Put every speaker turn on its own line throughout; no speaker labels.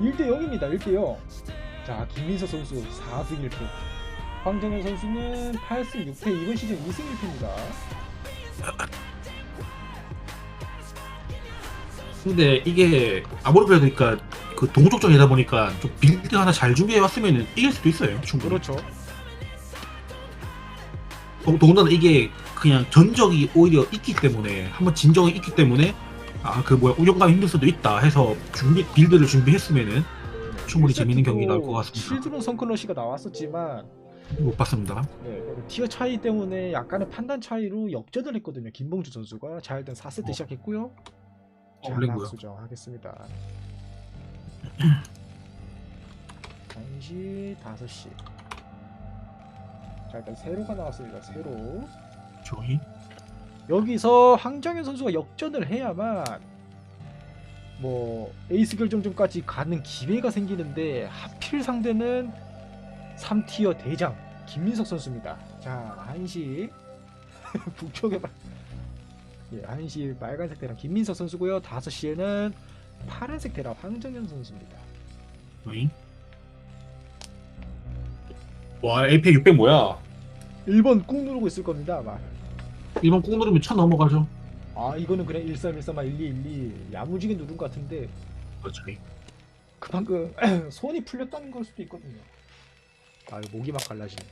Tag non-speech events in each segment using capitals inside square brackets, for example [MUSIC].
1대 0입니다. 1대 0. 자, 김민서 선수 4승 1패. 황정현 선수는 8승 6패. 이번 시즌 2승 1패입니다.
근데 이게 아무리 그래도 그러니까 그 동족전이다 보니까 좀 빌드 하나 잘 준비해 왔으면 이길 수도 있어요. 충분히.
그렇죠.
더- 더군다나 이게 그냥 전적이 오히려 있기 때문에 한번 진 적이 있기 때문에 아 그 뭐야 운영감 힘들 수도 있다 해서 준비 빌드를 준비했으면은 충분히 재밌는 경기 나올 것 같습니다.
실드론 성큰러시가 나왔었지만
못 봤습니다.
네, 티어 차이 때문에 약간의 판단 차이로 역전을 했거든요. 김봉주 선수가 자 일단 4세트
어.
시작했고요. 락 수정하겠습니다. 1시, 5시. 자 일단 세로가 나왔습니다. 세로.
저희
여기서 황정현 선수가 역전을 해야만 뭐 에이스 결정전까지 가는 기회가 생기는데 하필 상대는 3티어 대장 김민석 선수입니다. 자 한시 [LAUGHS] 북쪽에 봐. 예, 한시 빨간색 대랑 김민석 선수고요. 5시에는 파란색 대랑 황정현 선수입니다.
와 AP 600 뭐야?
1번 꾹 누르고 있을 겁니다. 아마.
1번 꾹 누르면 천 넘어가죠.
아 이거는 그냥 1313만 1212 야무지게 누른 것 같은데
저희
그만큼 [CLEARS THROAT] 손이 풀렸다는 걸 수도 있거든요. 아, 이거 목이 막 갈라지네.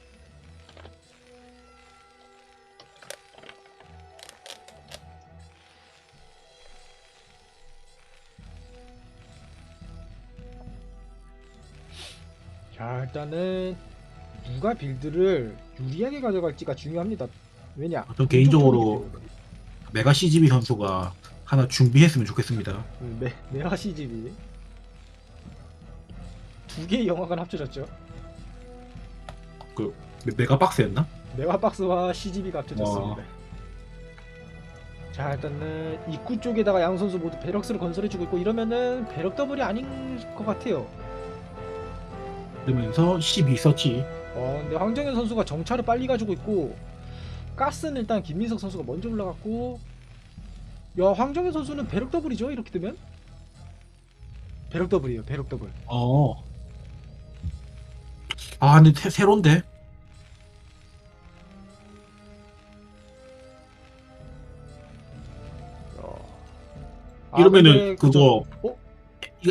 자, 일단은 누가 빌드를 유리하게 가져갈지가 중요합니다. 왜냐?
전 개인적으로 메가 CGB 선수가 하나 준비했으면 좋겠습니다.
때문에. 네, 메가 CGV 두 개의 영화관 합쳐졌죠.
메- 메가 박스였나?
메가박스와 CGV가 합쳐졌습니다. 자 일단은 입구 쪽에다가 양 선수 모두 배럭스를 건설해주고 있고 이러면은 배럭 더블이 아닌 것 같아요.
그러면서 12 서치
어 근데 황정현 선수가 정찰을 빨리 가지고 있고 가스는 일단 김민석 선수가 먼저 올라갔고 야 황정현 선수는 배럭 더블이죠 이렇게 되면 배럭 더블이에요 배럭 더블.
어. 아, 근데 새, 새로운데?
어. 아,
이러면은
근데
그거
어?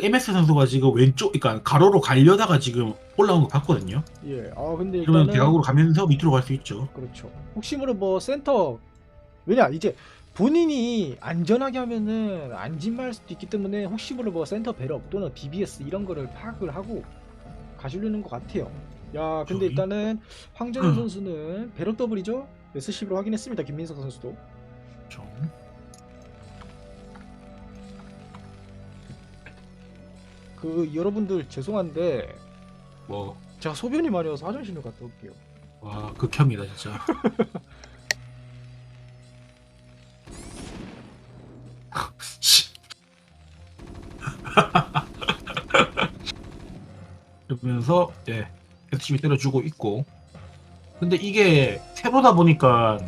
MS 선수가 지금 왼쪽, 그러니까 가로로 가려다가 지금 올라온 거 봤거든요.
예. 아 근데
이러면
일단은
대각으로 가면서 밑으로 갈 수 있죠.
그렇죠. 혹시 모르 뭐 센터 왜냐 이제 본인이 안전하게 하면은 안진말 수도 있기 때문에 혹시 모르 뭐 센터 배럭 또는 BBS 이런 거를 파악을 하고 가시려는 것 같아요. 야 근데
저기?
일단은 황정현
음.
선수는 배럭 더블이죠. S10으로 확인했습니다. 김민석 선수도.
좀.
그 여러분들 죄송한데
뭐,
제가 소변이 많이 와서 화장실 좀 갔다 올게요.
와, 극혐이다, 진짜. [LAUGHS] 씨. [LAUGHS] 그러면서, 예, 열심히 때려주고 있고. 근데 이게 세로다 보니까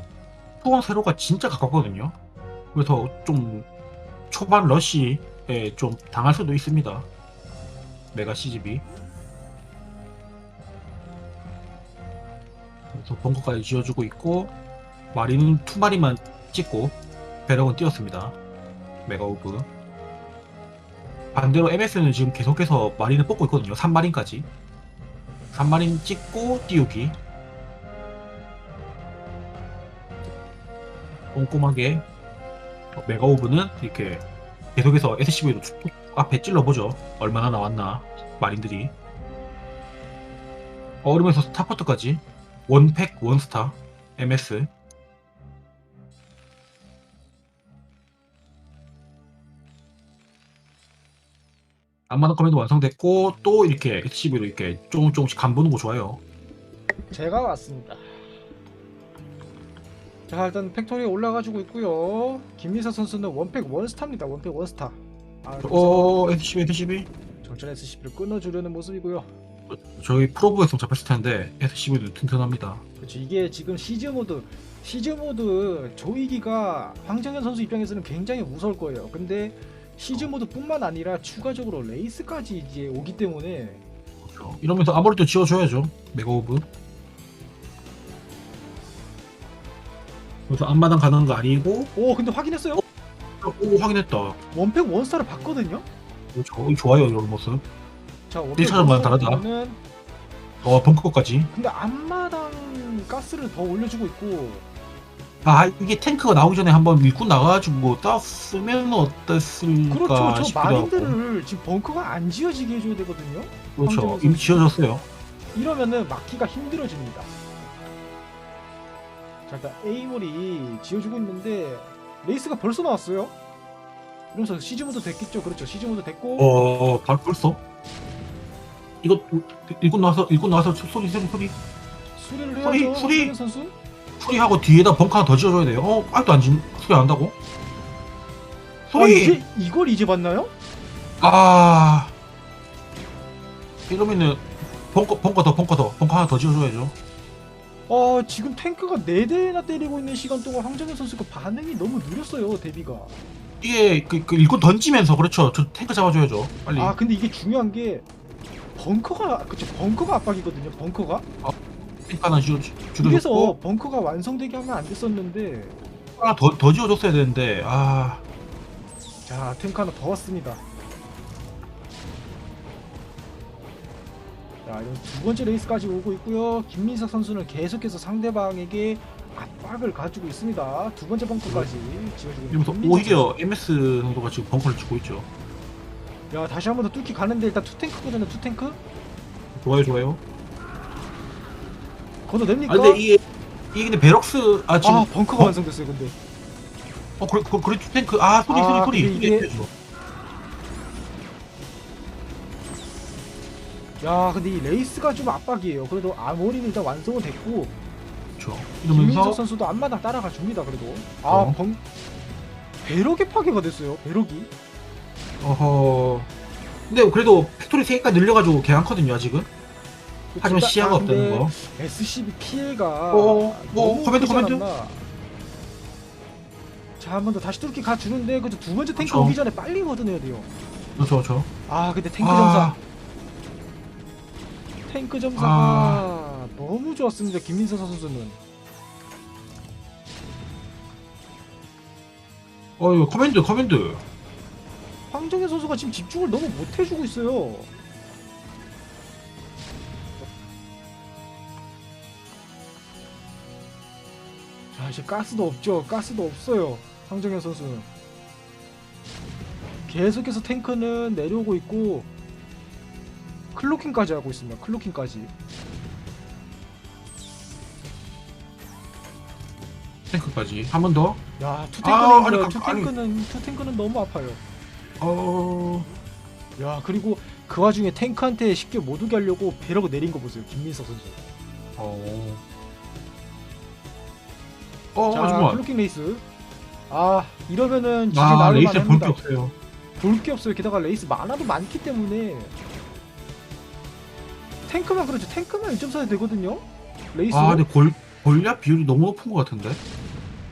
초반 세로가 진짜 가깝거든요. 그래서 좀 초반 러시에 좀 당할 수도 있습니다. 메가 CGB. 그래서 벙커까지 지어주고 있고 마리는 두 마리만 찍고 배럭은 띄었습니다. 메가 오브. 반대로 MS는 지금 계속해서 마린을 뽑고 있거든요. 3마린까지. 3마린 찍고 띄우기. 꼼꼼하게 어, 메가 오브는 이렇게 계속해서 SCV로 앞에 찔러보죠. 얼마나 나왔나 마린들이. 어, 그러면서 스타포트까지 원팩 원스타 MS 안마나 커맨드 완성됐고 또 이렇게 SCV로 이렇게 조금 조금씩 간 보는 거 좋아요.
제가 왔습니다. 자 일단 팩토리에 올라가지고 있고요. 김민석 선수는 원팩 원스타입니다. 원팩 원스타. 아, 그래서
어 SCV SCV
정찰 SCP를 끊어주려는 모습이고요.
저희 프로브에서 잡혔을 텐데 SCV도 튼튼합니다.
그렇죠. 이게 지금 시즈 모드, 시즈 모드 조이기가 황정현 선수 입장에서는 굉장히 무서울 거예요. 근데 시즌 모드뿐만 아니라 추가적으로 레이스까지 이제 오기 때문에
그렇죠. 이러면서 아무래도 지어줘야죠. 메가오브. 그래서 앞마당 가는 거 아니고
오 근데 확인했어요?
오 확인했다.
원팩 원스타를 봤거든요?
이 좋아요 이런 모습.
자 원팩
1차전과는 다르다. 어 벙커까지.
근데 앞마당 가스를 더 올려주고 있고
아 이게 탱크가 나오기 전에 한번 밀고 나가가지고 땄으면 어땠을까
그렇죠 저
싶기도 하고.
마린들을 지금 벙커가 안 지어지게 해줘야 되거든요
그렇죠. 이미. 지어졌어요.
이러면은 막기가 힘들어집니다 자 일단 에이몰이 지어주고 있는데 레이스가 벌써 나왔어요 이러면서 시즈모드 됐겠죠 그렇죠 시즈모드 됐고
어 바- 벌써 이거 일꾼 나와서 일꾼 나와서 소리 소리 소리
수리를
소리,
해야죠
소리!
황정현 선수
소리하고 뒤에다 벙커 하나 더 지어줘야 돼요. 어 아직도 안 지, 소리 안 한다고?
아
소리
이제 이걸 이제 봤나요?
아 이러면은 벙커 벙커 더 벙커 더 벙커 하나 더 지어줘야죠.
어 지금 탱크가 4대나 때리고 있는 시간 동안 황정현 선수가 반응이 너무 느렸어요 데뷔가
이게 그, 그 일꾼 던지면서 그렇죠. 저 탱크 잡아줘야죠. 빨리.
아 근데 이게 중요한 게 벙커가 그쵸 벙커가 압박이거든요 벙커가
탱크 하나 지어
그래서
줄여줬고
벙커가 완성되게 하면 안 됐었는데
하나 더 더 지어줬어야 되는데 아
자 탱크 하나 더 왔습니다 자 이런 두 번째 레이스까지 오고 있고요 김민석 선수는 계속해서 상대방에게 압박을 가지고 있습니다 두 번째 벙커까지 지어주고 있는
이러면서 오히려 MS 정도가 지금 벙커를 치고 있죠.
야 다시 한 번 더 뚫기 가는데 일단 투탱크거든요 투탱크
좋아요 좋아요. 아 근데 이게 이게 근데 베럭스 아 지금
아 벙커가
어?
완성됐어요 근데
어 그래 그 그래 탱크 아 소리
아,
소리 소리
근데 이게-
해야죠.
야 근데 이 레이스가 좀 압박이에요 그래도 아모리는 일단 완성은 됐고
그렇죠.
김민석
이러면서
선수도 앞마당 따라가 줍니다 그래도
어.
아벙 배럭이 파괴가 됐어요 배럭이
어허 근데 그래도 팩토리 3개까지 늘려가지고 개않거든요 아직은 하지만
일단-
시야가
아,
없다는 거
SCB 피해가
어,
너무
어, 커맨드,
크지
커맨드.
않았나. 자, 한 번 더 다시 뚫기 가 주는데 그두 번째 탱크
그쵸.
오기 전에 빨리 걷어내야 돼요.
그렇죠 그렇죠
아, 근데 탱크
아.
점사, 탱크 점사가
아.
너무 좋았습니다. 김민서 선수는.
어 이거 커맨드 커맨드
황정현 선수가 지금 집중을 너무 못 해주고 있어요. 자, 이제 가스도 없죠. 가스도 없어요. 황정현 선수는. 계속해서 탱크는 내려오고 있고 클로킹까지 하고 있습니다. 클로킹까지.
탱크까지 한 번 더.
야, 투
아,
탱크는
아니,
투
아니.
탱크는 투 탱크는 너무 아파요.
어
야, 그리고 그 와중에 탱크한테 쉽게 못 오게 하려고 배럭을 내린 거 보세요. 김민석 선수.
어. 어
자,
잠깐만.
클로킹 레이스. 아, 이러면은 지지
아
나올
레이스에 볼게
만합니다.
없어요.
볼 게 없어요. 게다가 레이스 많아도 많기 때문에 탱크만 그렇죠. 탱크만 1.4야 되거든요. 레이스.
아 근데 골 골략 비율이 너무 높은 것 같은데.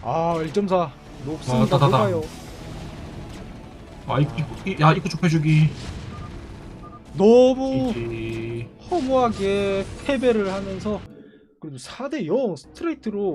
아, 1.4 높습니다.
아, 따다다.
높아요.
아 이, 이, 야 이거 좁혀주기.
너무
이지.
허무하게 패배를 하면서 그래도 4대 0 스트레이트로